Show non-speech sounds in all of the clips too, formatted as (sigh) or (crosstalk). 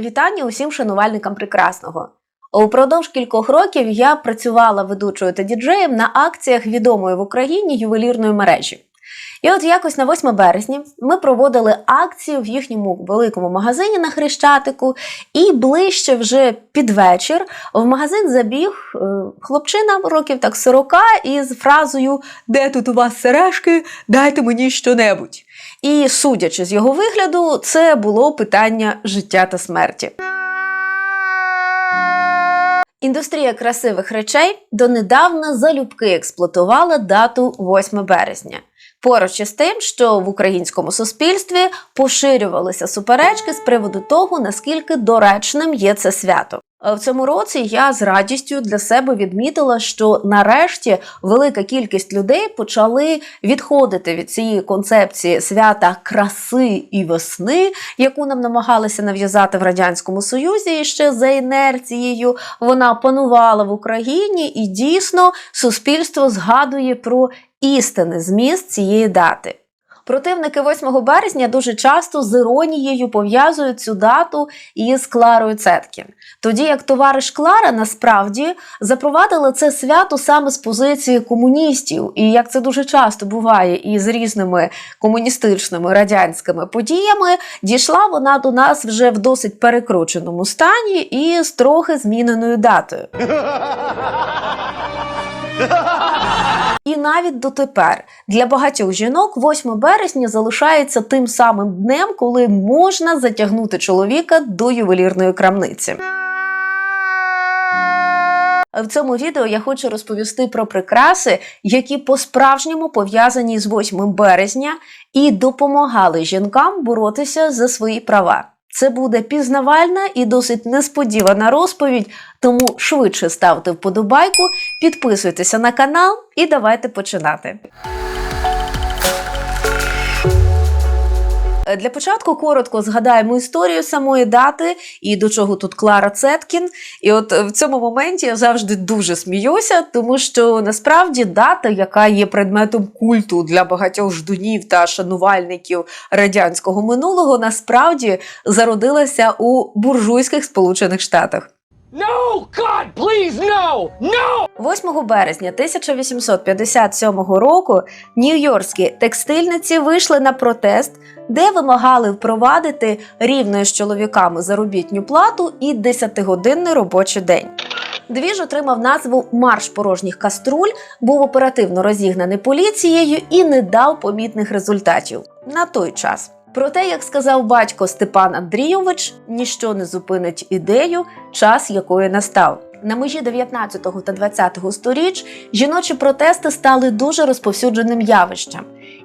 Вітання усім шанувальникам прекрасного. Упродовж кількох років я працювала ведучою та діджеєм на акціях відомої в Україні ювелірної мережі. І от якось на 8 березня ми проводили акцію в їхньому великому магазині на Хрещатику, і ближче вже під вечір в магазин забіг е, хлопчина років так 40 із фразою Де тут у вас сережки? Дайте мені щонебудь. І судячи з його вигляду, це було питання життя та смерті. Індустрія красивих речей донедавна залюбки експлуатувала дату 8 березня. Поруч із тим, що в українському суспільстві поширювалися суперечки з приводу того, наскільки доречним є це свято. А В цьому році я з радістю для себе відмітила, що нарешті велика кількість людей почали відходити від цієї концепції свята краси і весни, яку нам намагалися нав'язати в радянському союзі. І ще за інерцією вона панувала в Україні, і дійсно суспільство згадує про істинний зміст цієї дати. Противники 8 березня дуже часто з іронією пов'язують цю дату із Кларою Цеткін. Тоді як товариш Клара насправді запровадила це свято саме з позиції комуністів, і як це дуже часто буває із різними комуністичними радянськими подіями, дійшла вона до нас вже в досить перекрученому стані і з трохи зміненою датою. (laughs) І навіть дотепер для багатьох жінок 8 березня залишається тим самим днем, коли можна затягнути чоловіка до ювелірної крамниці. В цьому відео я хочу розповісти про прикраси, які по-справжньому пов'язані з 8 березня і допомагали жінкам боротися за свої права. Це буде пізнавальна і досить несподівана розповідь, тому швидше ставте вподобайку, підписуйтеся на канал і давайте починати. Для початку коротко згадаємо історію самої дати і до чого тут Клара Цеткін. І от е, в цьому моменті я завжди дуже сміюся, тому що насправді дата, яка є предметом культу для багатьох ждунів та шанувальників радянського минулого, насправді зародилася у буржуйських Сполучених Штатах. No! God, please, no! No! 8 березня 1857 року нью-йоркські текстильниці вийшли на протест, де вимагали впровадити рівною з чоловіками заробітню плату і 10-годинний робочий день. Двіж отримав назву Марш порожніх каструль, був оперативно розігнаний поліцією і не дав помітних результатів на той час. Проте, як сказав батько Степан Андрійович, ніщо не зупинить ідею, час якої настав. На межі 19 та 20 сторіч жіночі протести стали дуже розповсюдженим явищем.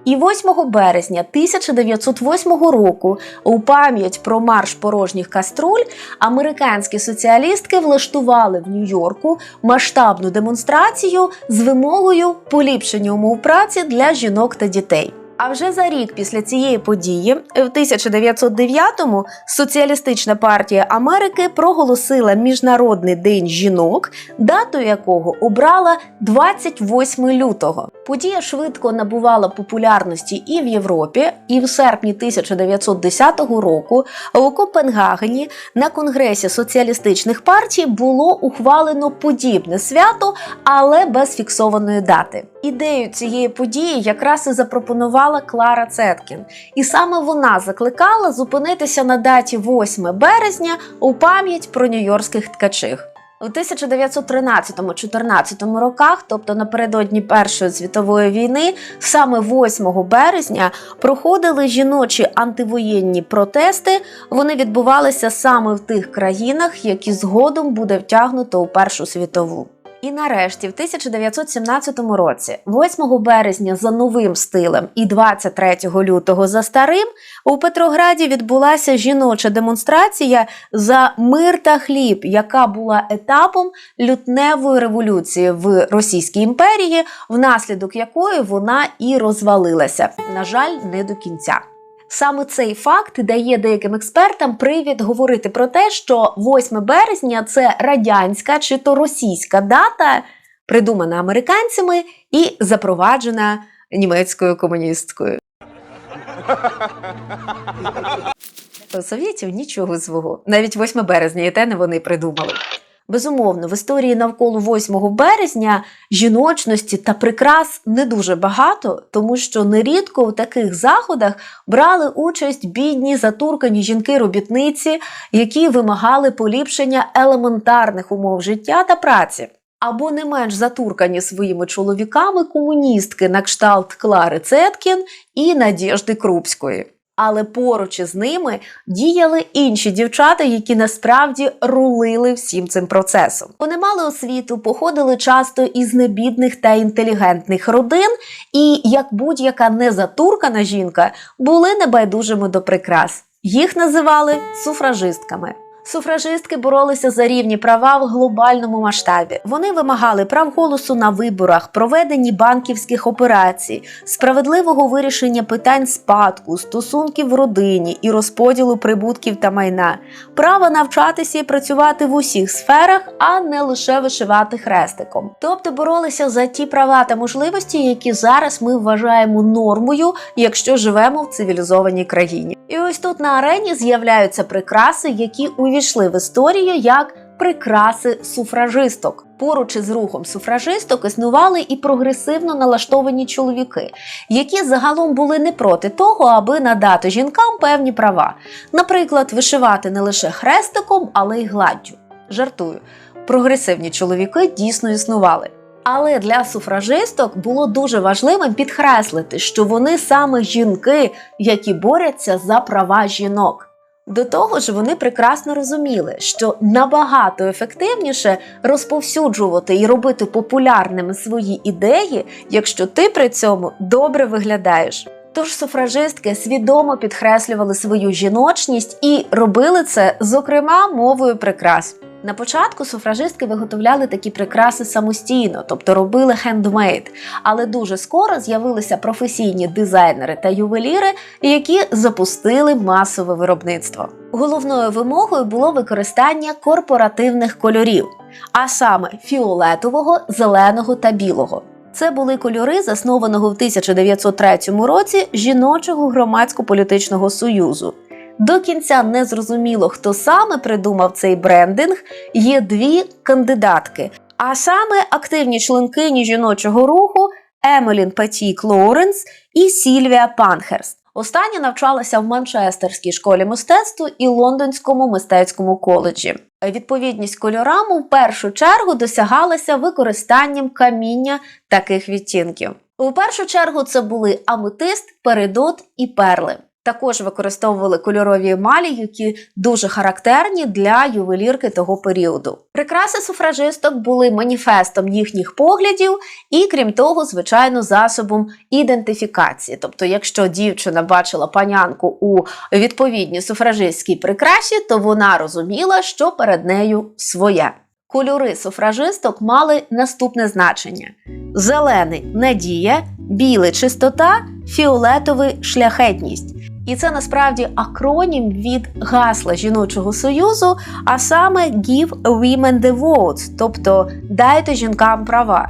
І 8 березня 1908 року, у пам'ять про марш порожніх каструль, американські соціалістки влаштували в Нью-Йорку масштабну демонстрацію з вимогою поліпшення умов праці для жінок та дітей. А вже за рік після цієї події, в 1909-му, Соціалістична партія Америки проголосила Міжнародний день жінок, дату якого обрала 28 лютого. Подія швидко набувала популярності і в Європі, і в серпні 1910 року у Копенгагені на конгресі соціалістичних партій було ухвалено подібне свято, але без фіксованої дати. Ідею цієї події якраз і запропонувала Клара Цеткін, і саме вона закликала зупинитися на даті 8 березня у пам'ять про нью-йоркських ткачих. У 1913-14 роках, тобто напередодні Першої світової війни, саме 8 березня проходили жіночі антивоєнні протести. Вони відбувалися саме в тих країнах, які згодом буде втягнуто у Першу світову. І нарешті, в 1917 році, 8 березня за новим стилем і 23 лютого за старим, у Петрограді відбулася жіноча демонстрація за мир та хліб, яка була етапом лютневої революції в Російській імперії, внаслідок якої вона і розвалилася. На жаль, не до кінця. Саме цей факт дає деяким експертам привід говорити про те, що 8 березня це радянська чи то російська дата, придумана американцями і запроваджена німецькою комуністкою. (laughs) Совєтів нічого свого. Навіть 8 березня і те не вони придумали. Безумовно, в історії навколо 8 березня жіночності та прикрас не дуже багато, тому що нерідко у таких заходах брали участь бідні затуркані жінки-робітниці, які вимагали поліпшення елементарних умов життя та праці. Або не менш затуркані своїми чоловіками комуністки на кшталт Клари Цеткін і Надєжди Крупської. Але поруч із ними діяли інші дівчата, які насправді рулили всім цим процесом. Вони мали освіту, походили часто із небідних та інтелігентних родин, і як будь-яка незатуркана жінка були небайдужими до прикрас. Їх називали суфражистками. Суфражистки боролися за рівні права в глобальному масштабі. Вони вимагали прав голосу на виборах, проведенні банківських операцій, справедливого вирішення питань спадку, стосунків в родині і розподілу прибутків та майна, права навчатися і працювати в усіх сферах, а не лише вишивати хрестиком. Тобто боролися за ті права та можливості, які зараз ми вважаємо нормою, якщо живемо в цивілізованій країні. І ось тут на арені з'являються прикраси, які увійшли в історію як прикраси суфражисток. Поруч із рухом суфражисток існували і прогресивно налаштовані чоловіки, які загалом були не проти того, аби надати жінкам певні права, наприклад, вишивати не лише хрестиком, але й гладдю. Жартую, прогресивні чоловіки дійсно існували. Але для суфражисток було дуже важливим підкреслити, що вони саме жінки, які борються за права жінок. До того ж, вони прекрасно розуміли, що набагато ефективніше розповсюджувати і робити популярними свої ідеї, якщо ти при цьому добре виглядаєш. Тож суфражистки свідомо підкреслювали свою жіночність і робили це, зокрема, мовою прикрас. На початку суфражистки виготовляли такі прикраси самостійно, тобто робили хендмейд. Але дуже скоро з'явилися професійні дизайнери та ювеліри, які запустили масове виробництво. Головною вимогою було використання корпоративних кольорів, а саме фіолетового, зеленого та білого. Це були кольори заснованого в 1903 році жіночого громадсько-політичного союзу. До кінця не зрозуміло, хто саме придумав цей брендинг. Є дві кандидатки, а саме активні членкині жіночого руху Емелін Патік Лоуренс і Сільвія Панхерст. Остання навчалася в Манчестерській школі мистецтва і Лондонському мистецькому коледжі. Відповідність кольорам у першу чергу досягалася використанням каміння таких відтінків. У першу чергу це були аметист, перидот і перли. Також використовували кольорові емалі, які дуже характерні для ювелірки того періоду. Прикраси суфражисток були маніфестом їхніх поглядів і, крім того, звичайно, засобом ідентифікації. Тобто, якщо дівчина бачила панянку у відповідній суфражистській прикрасі, то вона розуміла, що перед нею своє. Кольори суфражисток мали наступне значення: зелений надія, білий чистота, фіолетовий шляхетність. І це насправді акронім від гасла жіночого союзу, а саме Give Women the Vote, тобто дайте жінкам права.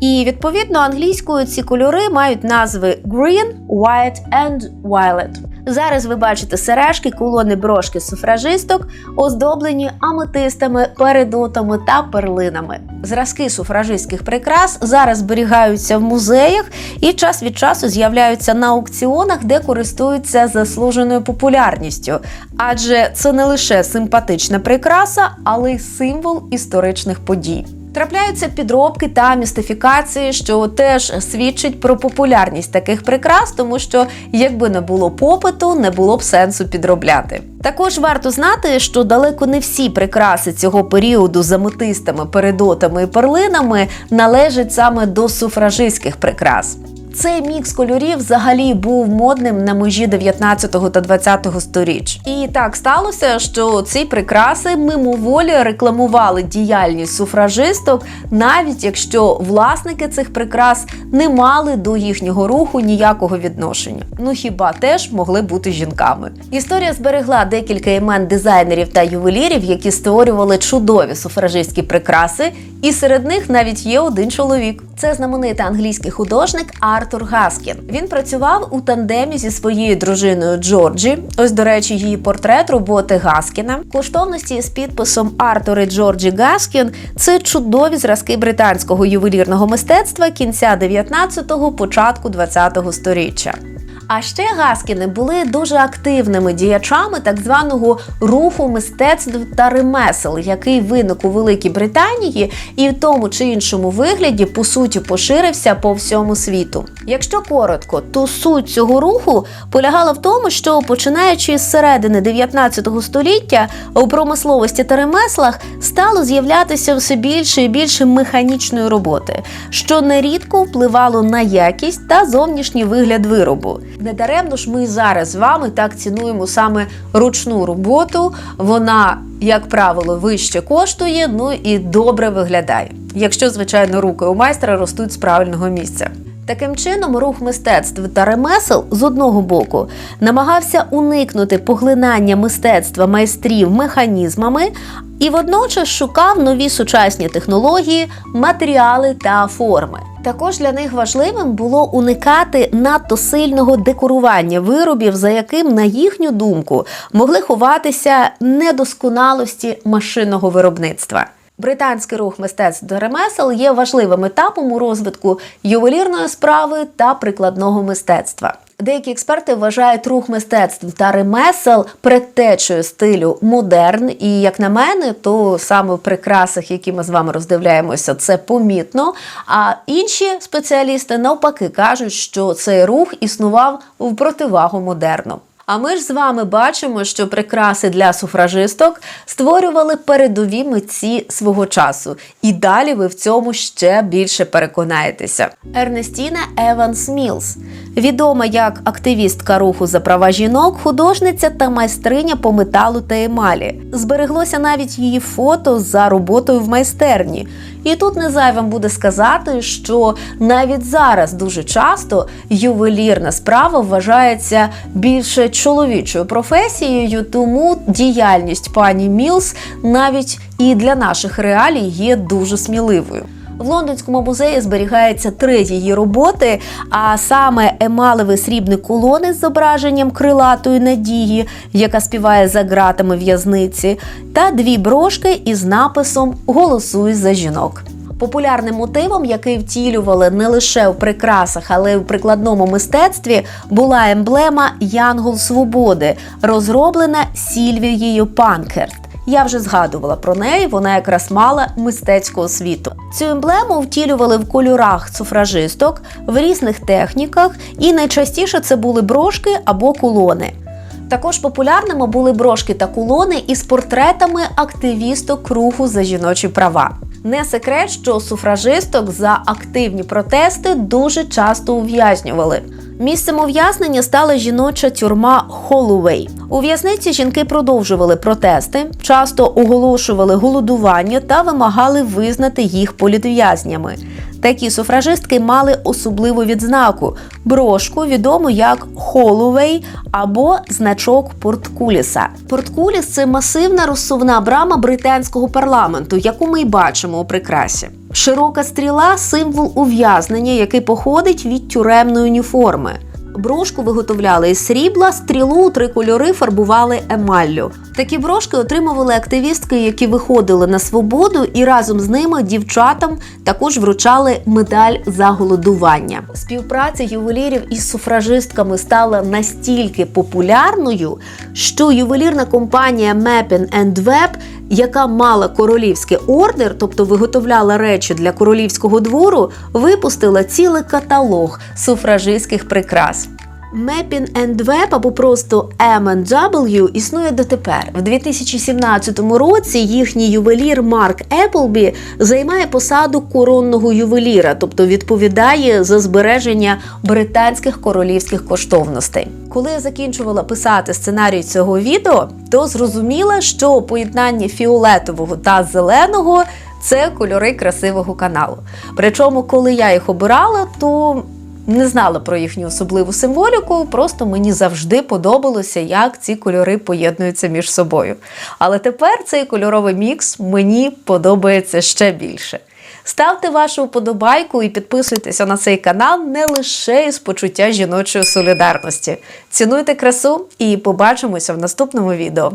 І відповідно англійською ці кольори мають назви Green, White and Violet. Зараз ви бачите сережки, колони брошки суфражисток, оздоблені аметистами, передотами та перлинами. Зразки суфражистських прикрас зараз зберігаються в музеях і час від часу з'являються на аукціонах, де користуються заслуженою популярністю. Адже це не лише симпатична прикраса, але й символ історичних подій. Трапляються підробки та містифікації, що теж свідчить про популярність таких прикрас, тому що якби не було попиту, не було б сенсу підробляти. Також варто знати, що далеко не всі прикраси цього періоду з аметистами, передотами і перлинами належать саме до суфражистських прикрас. Цей мікс кольорів взагалі був модним на межі 19 та 20 сторіч. І так сталося, що ці прикраси мимоволі рекламували діяльність суфражисток, навіть якщо власники цих прикрас не мали до їхнього руху ніякого відношення. Ну хіба теж могли бути жінками? Історія зберегла декілька імен дизайнерів та ювелірів, які створювали чудові суфражистські прикраси, і серед них навіть є один чоловік. Це знаменитий англійський художник Артур Артур Гаскін. Він працював у тандемі зі своєю дружиною Джорджі. Ось, до речі, її портрет роботи Гаскіна. Коштовності з підписом Артур і Джорджі Гаскін це чудові зразки британського ювелірного мистецтва кінця 19-го, початку 20-го сторіччя. А ще Гаскіни були дуже активними діячами так званого руху мистецтв та ремесел, який виник у Великій Британії і в тому чи іншому вигляді по суті поширився по всьому світу. Якщо коротко, то суть цього руху полягала в тому, що починаючи з середини 19 століття у промисловості та ремеслах стало з'являтися все більше і більше механічної роботи, що нерідко впливало на якість та зовнішній вигляд виробу. Недаремно ж ми зараз з вами так цінуємо саме ручну роботу. Вона, як правило, вище коштує, ну і добре виглядає. Якщо, звичайно, руки у майстра ростуть з правильного місця. Таким чином, рух мистецтв та ремесел з одного боку намагався уникнути поглинання мистецтва майстрів механізмами і водночас шукав нові сучасні технології, матеріали та форми. Також для них важливим було уникати надто сильного декорування виробів, за яким, на їхню думку, могли ховатися недосконалості машинного виробництва. Британський рух мистецтв до ремесел є важливим етапом у розвитку ювелірної справи та прикладного мистецтва. Деякі експерти вважають рух мистецтв та ремесел предтечею стилю модерн. І як на мене, то саме в прикрасах, які ми з вами роздивляємося, це помітно. А інші спеціалісти навпаки кажуть, що цей рух існував в противагу модерну. А ми ж з вами бачимо, що прикраси для суфражисток створювали передові митці свого часу. І далі ви в цьому ще більше переконаєтеся. Ернестіна Еванс Мілс, відома як активістка руху за права жінок, художниця та майстриня по металу та емалі. Збереглося навіть її фото за роботою в майстерні. І тут не зайвим буде сказати, що навіть зараз дуже часто ювелірна справа вважається більше чоловічою професією, тому діяльність пані Мілс навіть і для наших реалій є дуже сміливою. В лондонському музеї зберігається три її роботи, а саме емалевий срібний кулон із зображенням крилатої надії, яка співає за ґратами в'язниці, та дві брошки із написом Голосуй за жінок. Популярним мотивом, який втілювали не лише в прикрасах, але й в прикладному мистецтві, була емблема Янгол Свободи, розроблена Сільвією Панкерт. Я вже згадувала про неї, вона якраз мала мистецьку освіту. Цю емблему втілювали в кольорах суфражисток в різних техніках, і найчастіше це були брошки або кулони. Також популярними були брошки та кулони із портретами активісток руху за жіночі права. Не секрет, що суфражисток за активні протести дуже часто ув'язнювали. Місцем ув'язнення стала жіноча тюрма Холлоуей. У в'язниці жінки продовжували протести, часто оголошували голодування та вимагали визнати їх політв'язнями. Такі суфражистки мали особливу відзнаку брошку, відому як Холлоуей або значок Порткуліса. Порткуліс це масивна розсувна брама британського парламенту, яку ми й бачимо у прикрасі. Широка стріла символ ув'язнення, який походить від тюремної уніформи. Брошку виготовляли із срібла, стрілу у три кольори фарбували емаллю. Такі брошки отримували активістки, які виходили на свободу, і разом з ними дівчатам також вручали медаль за голодування. Співпраця ювелірів із суфражистками стала настільки популярною, що ювелірна компанія Mappin Web, яка мала королівський ордер, тобто виготовляла речі для королівського двору, випустила цілий каталог суфражистських прикрас. Mappin Web або просто M&W існує дотепер. В 2017 році їхній ювелір Марк Еплбі займає посаду коронного ювеліра, тобто відповідає за збереження британських королівських коштовностей. Коли я закінчувала писати сценарій цього відео, то зрозуміла, що поєднання фіолетового та зеленого це кольори красивого каналу. Причому, коли я їх обирала, то не знала про їхню особливу символіку, просто мені завжди подобалося, як ці кольори поєднуються між собою. Але тепер цей кольоровий мікс мені подобається ще більше. Ставте вашу вподобайку і підписуйтеся на цей канал не лише із почуття жіночої солідарності. Цінуйте красу і побачимося в наступному відео.